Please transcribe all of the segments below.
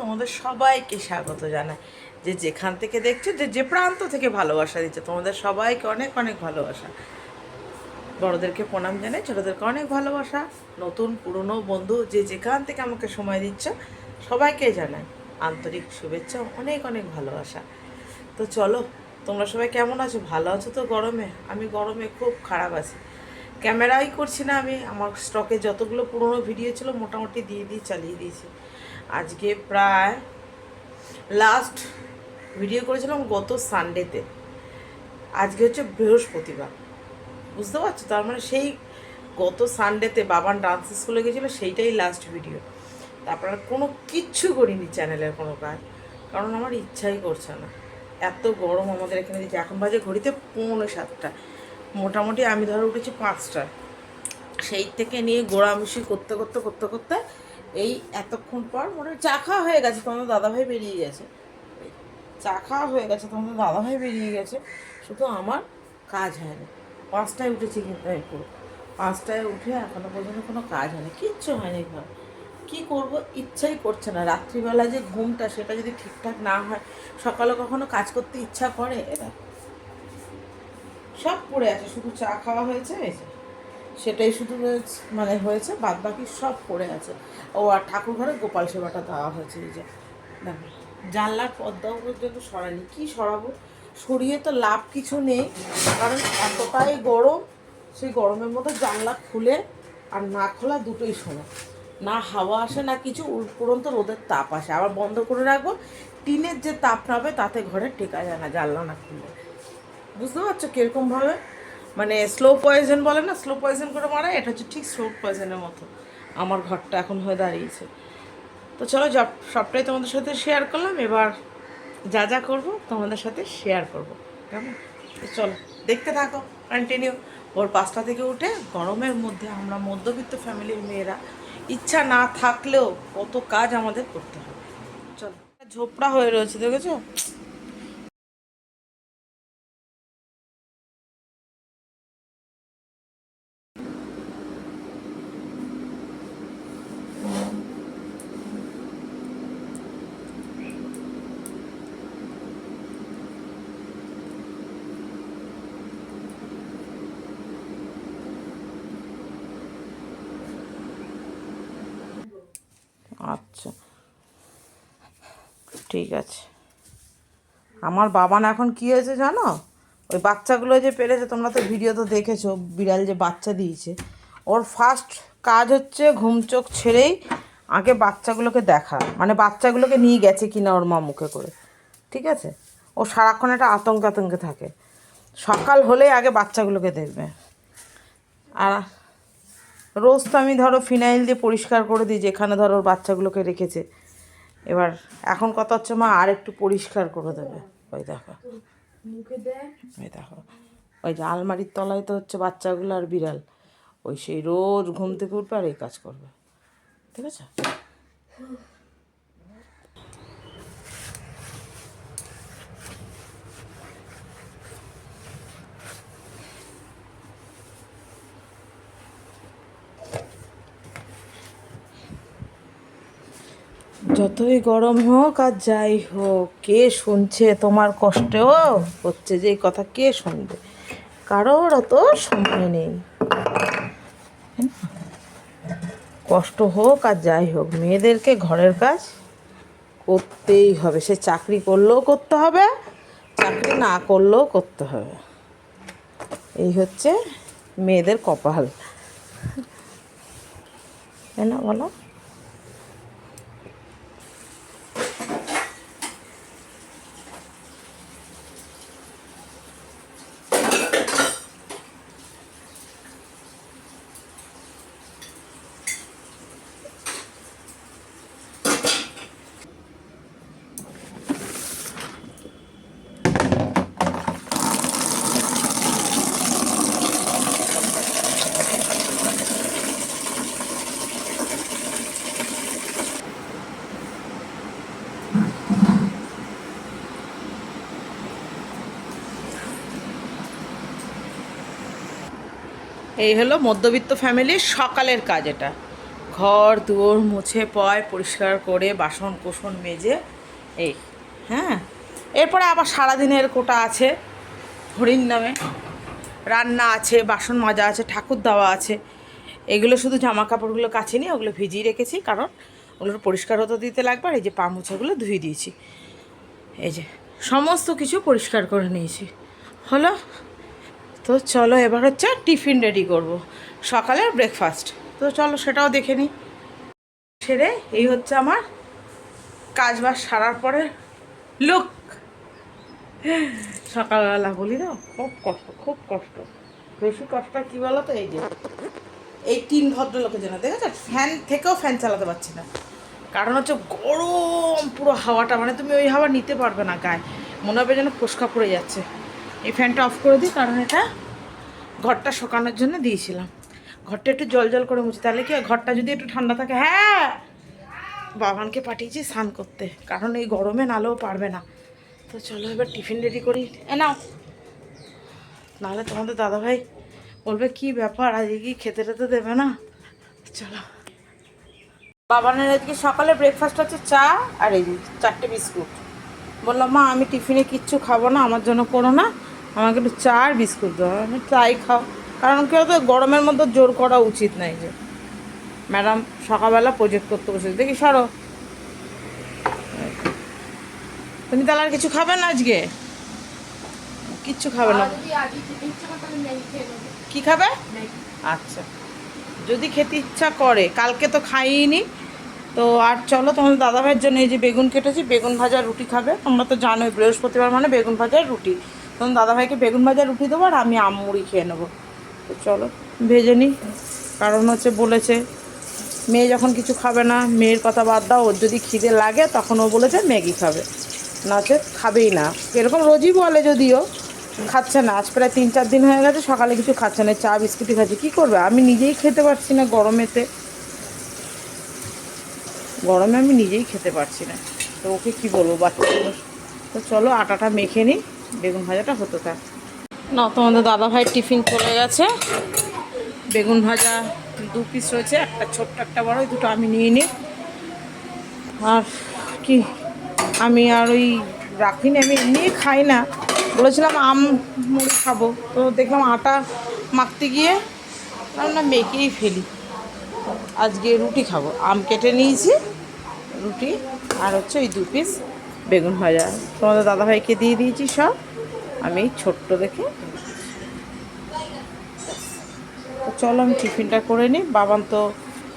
তোমাদের সবাইকে স্বাগত জানাই। যে যেখান থেকে দেখছ, যে যে প্রান্ত থেকে ভালোবাসা দিচ্ছে, তোমাদের সবাইকে অনেক অনেক ভালোবাসা। বড়োদেরকে প্রণাম জানাই, ছোটোদেরকে অনেক ভালোবাসা। নতুন, পুরনো বন্ধু, যে যেখান থেকে আমাকে সময় দিচ্ছ, সবাইকে জানাই আন্তরিক শুভেচ্ছা অনেক অনেক ভালোবাসা। তো চলো, তোমরা সবাই কেমন আছো? ভালো আছো তো গরমে? আমি গরমে খুব খারাপ আছি। ক্যামেরাই করছি না আমি, আমার স্টকে যতগুলো পুরনো ভিডিও ছিল, মোটামুটি দিয়ে দিয়ে চালিয়ে দিয়েছি। আজকে প্রায় লাস্ট ভিডিও করেছিলাম গত সানডেতে আজকে হচ্ছে বৃহস্পতিবার। বুঝতে পারছ? তার মানে সেই গত সানডেতে বাবান ডান্স স্কুলে গেছিল, সেইটাই লাস্ট ভিডিও তারপর কোনো কিচ্ছু করিনি চ্যানেলের কোনো কাজ। কারণ আমার ইচ্ছাই করছে না। এত গরম আমাদের এখানে দিচ্ছে এখন বাজে ঘড়িতে পৌনে সাতটা। মোটামুটি আমি ধরো উঠেছি পাঁচটা সেই থেকে নিয়ে গোড়ামিশি করতে করতে করতে করতে এই এতক্ষণ পর মনে হয় চা খাওয়া হয়ে গেছে, তোমাদের দাদাভাই বেরিয়ে গেছে। চা হয়ে গেছে, তোমাদের দাদাভাই বেরিয়ে গেছে। শুধু আমার কাজ হয়নি। পাঁচটায় উঠেছি কিন্তু পাঁচটায় উঠে এখনও পর্যন্ত কোনো কাজ হয়নি, কিচ্ছু হয়নি ঘর। কী করব? ইচ্ছাই করছে না। রাত্রিবেলা যে ঘুমটা, সেটা যদি ঠিকঠাক না হয়, সকালে কখনো কাজ করতে ইচ্ছা করে সব পড়ে আছে। শুধু চা খাওয়া হয়েছে। সেটাই শুধু মানে হয়েছে বাদ বাকি সব পড়ে আছে। ও আর ঠাকুর ঘরে গোপাল সেবাটা দেওয়া হয়েছে, এই যে, দেখো, জানলার পর্দাও পর্যন্ত সরানি কি সরাবো? সরিয়ে তো লাভ কিছু নেই, কারণ এতটাই গরম, সেই গরমের মধ্যে জানলা খুলে আর না খোলা দুটোই শোনো না হাওয়া আসে, না কিছু উপরন্ত রোদের তাপ আসে। আবার বন্ধ করে রাখব, টিনের যে তাপ নাবে তাতে ঘরে টেকা যায় না জানলা না খুলে। বুঝতে পারছ কীরকমভাবে? মানে স্লো পয়জন বলে না স্লো পয়জন করে মারা এটা হচ্ছে ঠিক স্লো পয়জনের মতো। আমার ঘরটা এখন হয়ে দাঁড়িয়েছে। তো চলো সব সবটাই তোমাদের সাথে শেয়ার করলাম, এবার যা যা করব তোমাদের সাথে শেয়ার করব। কেমন? চলো, দেখতে থাকো কন্টিনিউ ওর পাঁচটা থেকে উঠে গরমের মধ্যে আমরা মধ্যবিত্ত ফ্যামিলির মেয়েরা ইচ্ছা না থাকলেও কত কাজ আমাদের করতে হবে। চলো, ঝোপড়া হয়ে রয়েছে, দেখেছ আচ্ছা ঠিক আছে। আমার বাবান এখন কি হয়েছে জানো? ওই বাচ্চাগুলো যে পেরেছে, তোমরা তো ভিডিও তো দেখেছ, বিড়াল যে বাচ্চা দিয়েছে। ওর ফার্স্ট কাজ হচ্ছে ঘুম চোখ ছেড়েই আগে বাচ্চাগুলোকে দেখা। মানে বাচ্চাগুলোকে নিয়ে গেছে কিনা ওর মা মুখে করে। ঠিক আছে? ও সারাক্ষণ একটা আতঙ্ক আতঙ্কে থাকে। সকাল হলেই আগে বাচ্চাগুলোকে দেখবে। আর রোজ তো আমি ধরো ফিনাইল দিয়ে পরিষ্কার করে দিই, যেখানে ধরো ওর বাচ্চাগুলোকে রেখেছে। এবার এখন কথা হচ্ছে, মা, আর একটু পরিষ্কার করে দেবে। ওই দেখো। ওই দেখো। ওই যে আলমারির তলায় তো হচ্ছে বাচ্চাগুলো আর বিড়াল। ওই সেই রোজ ঘুম থেকে উঠবে আর এই কাজ করবে। ঠিক আছে? যতই গরম হোক আর যাই হোক, কে শুনছে তোমার কষ্টেও হচ্ছে যে কথা কে শুনবে? কারোর অত সময় নেই। কষ্ট হোক আর যাই হোক, মেয়েদেরকে ঘরের কাজ করতেই হবে। সে চাকরি করলেও করতে হবে, চাকরি না করলেও করতে হবে। এই হচ্ছে মেয়েদের কপাল। তাই না বলো। এই হলো মধ্যবিত্ত ফ্যামিলির সকালের কাজ এটা। ঘর, দুয়ার মুছে, পয় পরিষ্কার করে, বাসন কোসন মেজে, এই হ্যাঁ? এরপরে আবার সারাদিনের কোটা আছে, হরিণ নামে। রান্না আছে, বাসন মাজা আছে, ঠাকুর দেওয়া আছে। এগুলো শুধু জামা কাপড়গুলো কাছে নিয়ে ওগুলো ভিজিয়ে রেখেছি, কারণ ওগুলো পরিষ্কার হতে দিতে লাগবে, আর এই যে পা মোছাগুলো ধুয়ে দিয়েছি। এই যে, সমস্ত কিছু পরিষ্কার করে নিয়েছি। হলো তো চলো এবার হচ্ছে টিফিন রেডি করব। সকালের ব্রেকফাস্ট তো চলো সেটাও দেখে নিই সেরে এই হচ্ছে আমার কাজ বাজ সারার পরে লুক সকালবেলা বলি না খুব কষ্ট খুব কষ্ট। বেশি কষ্ট কী বলো তো এই যে, এই তিন ভদ্রলোকের জন্য, দেখেছ? ফ্যান থেকেও ফ্যান চালাতে পারছি না। কারণ হচ্ছে গরম, পুরো হাওয়াটা মানে তুমি ওই হাওয়া নিতে পারবে না গায়ে। মনে হবে যেন ফোসকা পড়ে যাচ্ছে। এই ফ্যানটা অফ করে দিই, কারণ এটা ঘরটা শোকানোর জন্য দিয়েছিলাম। ঘরটা একটু জল জল করে মুছি, তাহলে কি ঘরটা যদি একটু ঠান্ডা থাকে হ্যাঁ! বাবানকে পাঠিয়েছি স্নান করতে, কারণ এই গরমে নালেও পারবে না। তো চলো এবার টিফিন রেডি করি। এ নাও। নাহলে তোমাদের দাদাভাই বলবে, কি ব্যাপার, আজকে কি খেতে টেতে দেবে না? চলো। বাবানের আজকে সকালে ব্রেকফাস্ট হচ্ছে চা আর এই চারটে বিস্কুট। বললাম মা, আমি টিফিনে কিচ্ছু খাব না, আমার জন্য করো না। আমাকে একটু চা আর বিস্কুট দাও আমি তাই খাও। কারণ কেউ তো গরমের মধ্যে জোর করা উচিত নাই যে ম্যাডাম সকালবেলা প্রজেক্ট করতে বসেছে। দেখি সরো। তুমি তাহলে আর কিছু খাবে না আজকে? কিচ্ছু খাবে না। কি খাবে? আচ্ছা। যদি খেতে ইচ্ছা করে কালকে তো খাইনি। তো আর চলো তোমাদের দাদাভাইয়ের জন্য এই যে বেগুন কেটেছি বেগুন ভাজা রুটি খাবে। তোমরা তো জানোই বৃহস্পতিবার মানে বেগুন ভাজার রুটি। তোমার দাদাভাইকে বেগুন ভাজা রুটি দেবো আর আমি আম মুড়ি খেয়ে নেব। তো চলো, ভেজে নিই। কারণ হচ্ছে বলেছে, মেয়ে যখন কিছু খাবে না, মেয়ের কথা বাদ দাও, ওর যদি খিদে লাগে তখন ও বলেছে ম্যাগি খাবে। নাচে খাবেই না। এরকম রোজই বলে যদিও, খাচ্ছে না। আজ প্রায় তিন চার দিন হয়ে গেছে, সকালে কিছু খাচ্ছে না, চা বিস্কুটই খাচ্ছে, কী করবে? আমি নিজেই খেতে পারছি না গরমেতে। গরমে আমি নিজেই খেতে পারছি না। তো ওকে কি বলব বাচ্চাগুলো তো চলো আটাটা মেখে নিই। বেগুন ভাজাটা হতো থাক না, তোমাদের দাদা ভাই টিফিন চলে গেছে। বেগুন ভাজা দু পিস রয়েছে, একটা ছোট্ট, একটা বড় দুটো আমি নিয়ে নিই আর কি, আমি আর ওই রাখিনি, আমি এমনি খাই না। বলেছিলাম আম মুড়ি খাব। তো দেখলাম আটা মাখতে গিয়ে না মেখেই ফেলি। আজকে রুটি খাব। আম কেটে নিয়েছি, রুটি আর হচ্ছে ওই দু পিস বেগুন ভাজা। তোমাদের দাদাভাইকে দিয়ে দিয়েছি সব। আমি ছোট্ট দেখে। চলো আমি টিফিনটা করে নিই। বাবান তো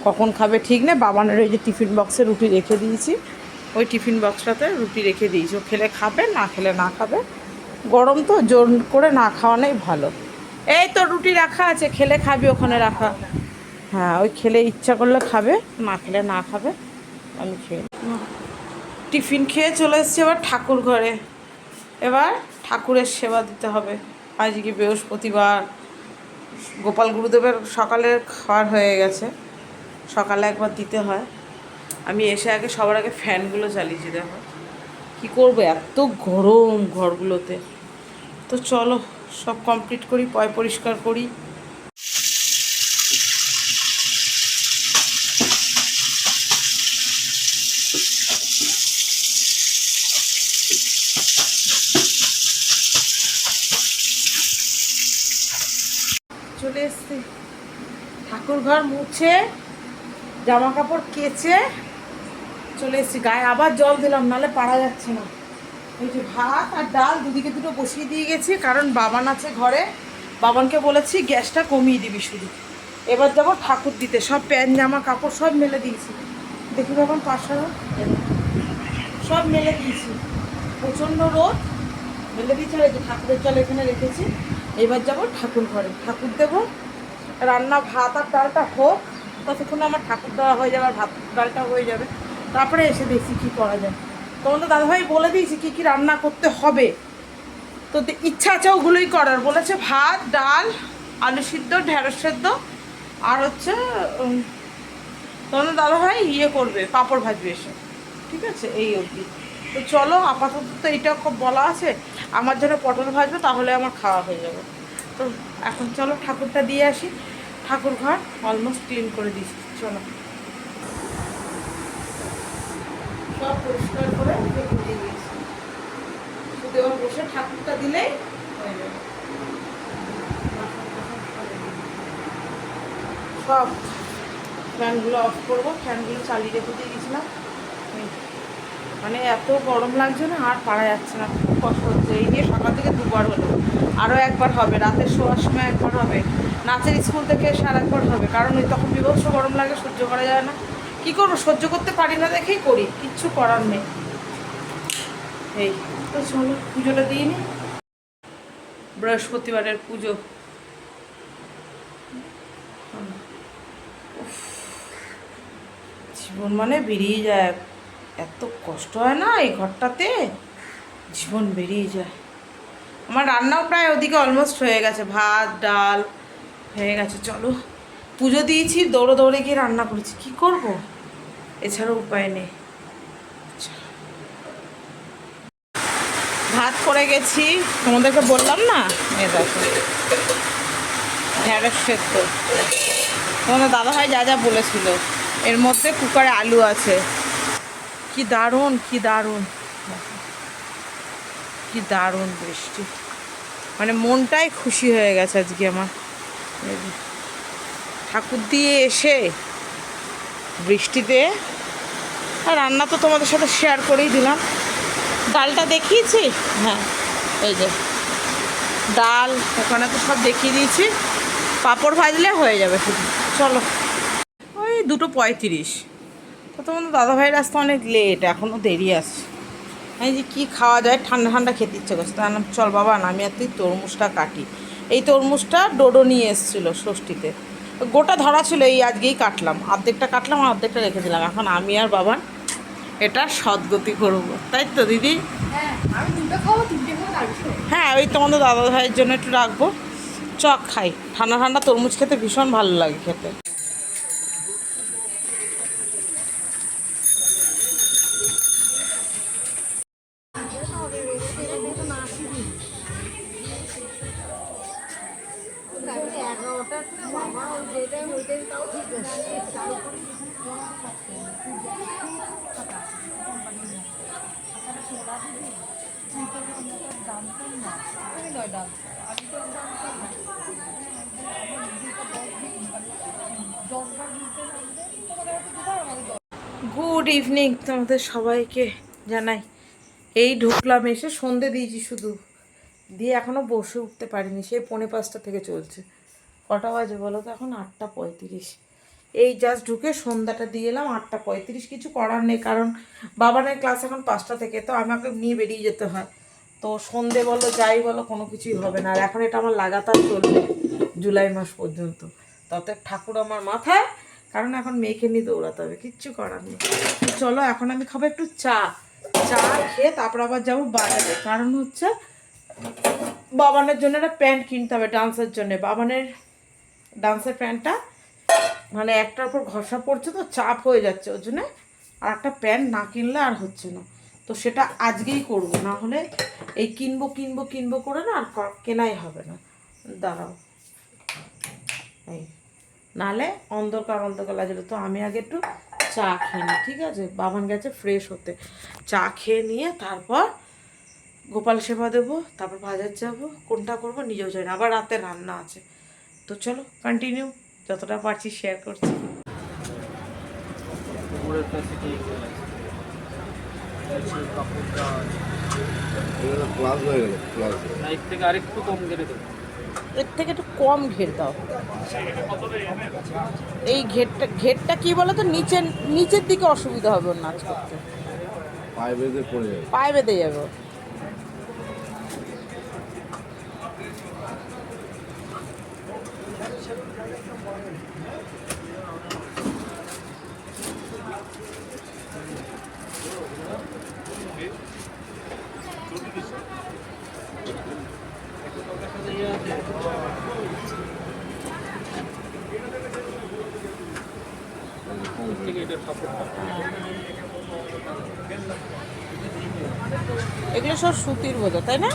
কখন খাবে ঠিক নেই। বাবানের ওই যে টিফিন বক্সে রুটি রেখে দিয়েছি। ওই টিফিন বক্সটাতে রুটি রেখে দিয়েছি। ও খেলে খাবে, না খেলে না খাবে। গরম তো, জোর করে না খাওয়ানোই ভালো। এই তো রুটি রাখা আছে, খেলে খাবি ওখানে রাখা। হ্যাঁ ওই খেলে ইচ্ছা করলে খাবে, না খেলে না খাবে, আমি খেয়ে। টিফিন খেয়ে চলে এসেছি এবার ঠাকুর ঘরে। এবার ঠাকুরের সেবা দিতে হবে। আজকে বৃহস্পতিবার। গোপাল গুরুদেবের সকালের খাওয়ার হয়ে গেছে। সকালে একবার দিতে হয়। আমি এসে আগে সবার আগে ফ্যানগুলো চালিয়েছি, দেখো। কী করব? এত গরম ঘরগুলোতে। তো চলো, সব কমপ্লিট করি, পয় পরিষ্কার করি। চলে এসছি। ঠাকুর ঘর মুছে, জামা কাপড় কেচে চলে এসছি। গায়ে আবার জল দিলাম নালে পারা যাচ্ছে না। ওই যে ভাত আর ডাল দুদিকে দুটো বসিয়ে দিয়ে গেছি, কারণ বাবান আছে ঘরে। বাবানকে বলেছি, গ্যাসটা কমিয়ে দিবি শুধু। এবার যাব ঠাকুর দিতে। সব প্যান্ট জামা, কাপড় সব মেলে দিয়েছি। দেখি বাবান পাশে সব মেলে দিয়েছি। প্রচণ্ড রোদ। মেলে দিয়েছি ঠাকুরের জল এখানে রেখেছি। এবার যাব ঠাকুর ঘরে। ঠাকুর দেবো, রান্না ভাত আর ডালটা হোক, ততক্ষণে আমার ঠাকুর দেওয়া হয়ে যাবে, ভাত ডালটা হয়ে যাবে। তারপরে এসে দেখছি কী করা যায়। তখন তো দাদাভাই বলে দিয়েছি কী কী রান্না করতে হবে। তো ইচ্ছা আছে ওগুলোই করার। বলেছে ভাত, ডাল, আলু সিদ্ধ, ঢেঁড়স সেদ্ধ, আর হচ্ছে তোমাদের দাদাভাই ইয়ে করবে, পাঁপড় ভাজবে এসে। ঠিক আছে? এই অবধি। তো চলো, আপাতত তো এইটা বলা আছে। আমার জন্য পটল ভাজবো, তাহলে আমার খাওয়া হয়ে যাবে। তো এখন চলো, ঠাকুরটা দিয়ে আসি। ঠাকুর ঘর অলমোস্ট ক্লিন করে দিচ্ছি চলো। সব পরিষ্কার করে দিয়ে দিয়েছি শুধু এবার বসে ঠাকুরটা দিলেই হয়ে যাবে। সব ফ্যানগুলো অফ করব, ফ্যানগুলো চালিয়ে রেখে দিয়ে গেছিলাম। মানে এত গরম লাগছে না, আর পারা যাচ্ছে না, খুব কষ্ট হচ্ছে। এই নিয়ে সকাল থেকে দুবার হলো। আরও একবার হবে রাতের শোয়ার সময় একবার হবে। নাচের স্কুল থেকে এসে আর একবার হবে, কারণ ওই তখন বিভৎস গরম লাগে, সহ্য করা যায় না। কী করব, সহ্য করতে পারি না দেখেই করি, কিচ্ছু করার নেই। এই, তো চলো, পুজোটা দিই নি। বৃহস্পতিবারের পুজো। জীবন মানে বেরিয়ে যায়। এত কষ্ট হয় না এই ঘরটাতে? জীবন বেরিয়ে যায়। আমার রান্নাও প্রায় ওদিকে অলমোস্ট হয়ে গেছে। ভাত, ডাল হয়ে গেছে। চলো, পুজো দিয়েছি, দৌড়ে দৌড়ে গিয়ে রান্না করেছি। কি করব? এছাড়া উপায় নেই। ভাত করে গেছি। তোমাদেরকে বললাম না? এ দেখো ঢ্যাঁড়স সেদ্ধ। তোমাদের দাদাভাই যা যা বলেছিল। এর মধ্যে কুকারে আলু আছে। কি দারুণ কি দারুণ। কি দারুণ বৃষ্টি। মানে মনটাই খুশি হয়ে গেছে আজকে আমার। ঠাকুর দিয়ে এসে বৃষ্টিতে, আর রান্না তো তোমাদের সাথে শেয়ার করেই দিলাম। ডালটা দেখিয়েছি? হ্যাঁ এই যে। ডাল, ওখানে তো সব দেখিয়ে দিয়েছি। পাঁপড় ভাজলে হয়ে যাবে শুধু। চলো। ওই দুটো পঁয়ত্রিশ। তো তোমাদের দাদাভাইয়ের আসতে অনেক লেট এখনও দেরি আছে। আমি যে কী খাওয়া যায় ঠান্ডা ঠান্ডা খেতে ইচ্ছে করছে। তা চল বাবা না আমি আর তুই তরমুজটা কাটি। এই তরমুজটা ডোডো নিয়ে এসেছিল ষষ্ঠীতে। গোটা ধরা ছিল এই আজকেই কাটলাম। অর্ধেকটা কাটলাম আর অর্ধেকটা রেখে দিলাম। এখন আমি আর বাবা এটা সদ্গতি করব। তাই তো দিদি? হ্যাঁ হ্যাঁ ওই তোমাদের দাদা ভাইয়ের জন্য একটু রাখব। চক খাই। ঠান্ডা ঠান্ডা তরমুজ খেতে ভীষণ ভালো লাগে খেতে। গুড ইভিনিং তোমাদের সবাইকে জানাই। এই ঢুকলাম, এসে সন্ধে দিয়েছি শুধু। দিয়ে এখনও বসে উঠতে পারিনি সেই পৌনে পাঁচটা থেকে চলছে। কটা বাজে বলো তো? এখন আটটা পঁয়ত্রিশ। এই জাস্ট ঢুকে সন্ধ্যাটা দিয়ে এলাম, আটটা পঁয়ত্রিশ। কিছু করার নেই, কারণ বাবানের ক্লাস এখন পাঁচটা থেকে, তো আমাকে নিয়ে বেরিয়ে যেতে হয়। তো সন্ধে বলো, যাই বলো, কোনো কিছুই হবে না। আর এখন এটা আমার লাগাতার চলবে, জুলাই মাস পর্যন্ত। তত ঠাকুর আমার মাথায় কারণ এখন মেয়েকে নিয়ে দৌড়াতে হবে, কিচ্ছু করার নেই। চলো, এখন আমি খাব একটু চা। চা খেয়ে তারপর আবার যাব বাজারে। কারণ হচ্ছে বাবানের জন্য একটা প্যান্ট কিনতে হবে ডান্সের জন্য। বাবানের ডান্সের প্যান্টটা মানে একটার উপর ঘষা পড়ছে তো চাপ হয়ে যাচ্ছে, ওর জন্যে আর একটা প্যান্ট না কিনলে আর হচ্ছে না। তো সেটা আজকেই করব, না হলে এই কিনবো কিনবো কিনবো করে না আর কেনাই হবে না। দাঁড়াও। এই। নালে অন্ধকার অন্ধকার লাগছিল। তো আমি আগে একটু চা খেয়ে নিই ঠিক আছে? বাবান গেছে ফ্রেশ হতে। চা খেয়ে নিয়ে তারপর গোপাল সেবা দেবো তারপর বাজার যাব। কোনটা করব নিজেও জানি না আবার রাতে রান্না আছে। তো চলো কন্টিনিউ যতটা পারছি শেয়ার করছি। ক্লাস হয়ে গেল ক্লাস থেকে আরেকটু কম করে দেবো। এর থেকে একটু কম ঘের দাও। এই ঘেরটা ঘেরটা কি বলো তো নিচের নিচের দিকে অসুবিধা হবে ওর নাচ করতে। পায়ে বেঁধে পড়ে যাবে। পায়ে বেঁধে যাবে এগুলো সব সুতির বোঝা তাই না?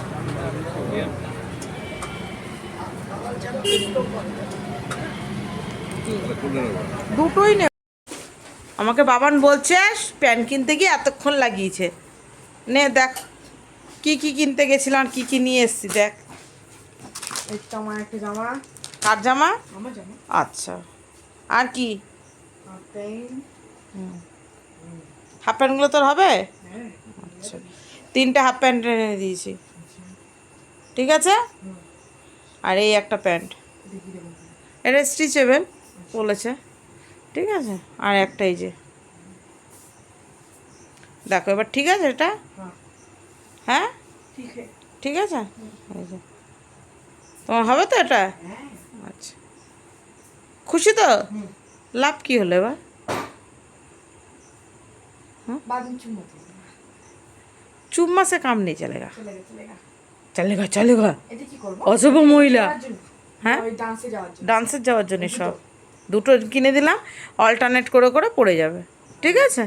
নেব দুটোই নে আমাকে বাবান বলছে প্যান্ট কিনতে গিয়ে এতক্ষণ লাগিয়েছে। নে দেখ কি কি কিনতে গেছিলাম আর কি কি নিয়ে এসছি দেখ। আমার একটা জামা। কার জামা? আমার জামা। আচ্ছা। আর কি? হাফ প্যান্টগুলো তোর হবে? হ্যাঁ। আচ্ছা। তিনটে হাফ প্যান্ট এনে দিয়েছি। ঠিক আছে? আর এই একটা প্যান্ট। এটা স্ট্রিচেবেল বলেছে। ঠিক আছে? আর একটা এই যে। দেখো, এবার ঠিক আছে এটা? হ্যাঁ? হ্যাঁ ঠিক আছে? তোমার হবে তো এটা? হ্যাঁ আচ্ছা। খুশি তো? লাভ কি হলো এবার? চুমো चुम्मा से काम नहीं चलेगा চলে গেছে চলে গেছে चलेगा चलेगा এটা কি করবো অশুভ মহিলা যাওয়ার জন্য। হ্যাঁ ওই ডান্সে যাওয়ার জন্য ডান্সের যাওয়ার জন্য সব দুটো কিনে দিলাম অল্টারনেট করে করে পড়ে যাবে ঠিক আছে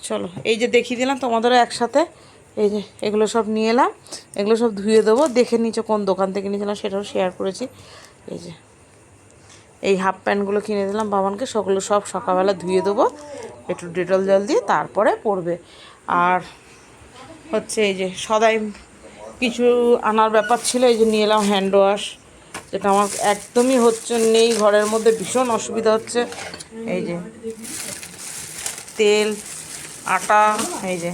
চলো এই যে দেখিয়ে দিলাম তোমাদেরও একসাথে এই যে এগুলো সব নিয়ে এলাম এগুলো সব ধুয়ে দেবো দেখে নিচে কোন দোকান থেকে নিয়েছিলাম সেটাও শেয়ার করেছি এই যে এই হাফ প্যান্টগুলো কিনে দিলাম বাবানকে সেগুলো সব সকালবেলা ধুয়ে দেবো একটু ডেটল জল দিয়ে তারপরে পরবে আর হচ্ছে এই যে সদাই কিছু আনার ব্যাপার ছিল, এই যে নিয়ে এলাম হ্যান্ড ওয়াশ যেটা আমার একদমই হচ্ছে নেই, ঘরের মধ্যে ভীষণ অসুবিধা হচ্ছে। এই যে তেল, আটা, এই যে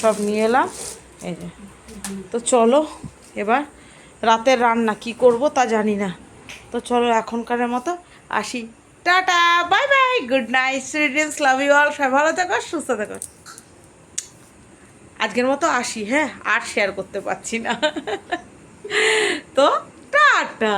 সব নিয়ে এলাম, এই যে। তো চলো এবার রাতের রান্না কি করব তা জানি না। তো চলো এখনকারের মতো আসি। Tata, bye bye, good night সুইডেন্স love you all, সবাই ভালো থাকো, সুস্থ থাকো। আজকের মতো আসি হ্যাঁ? আর শেয়ার করতে পারছি না। তো টাটা!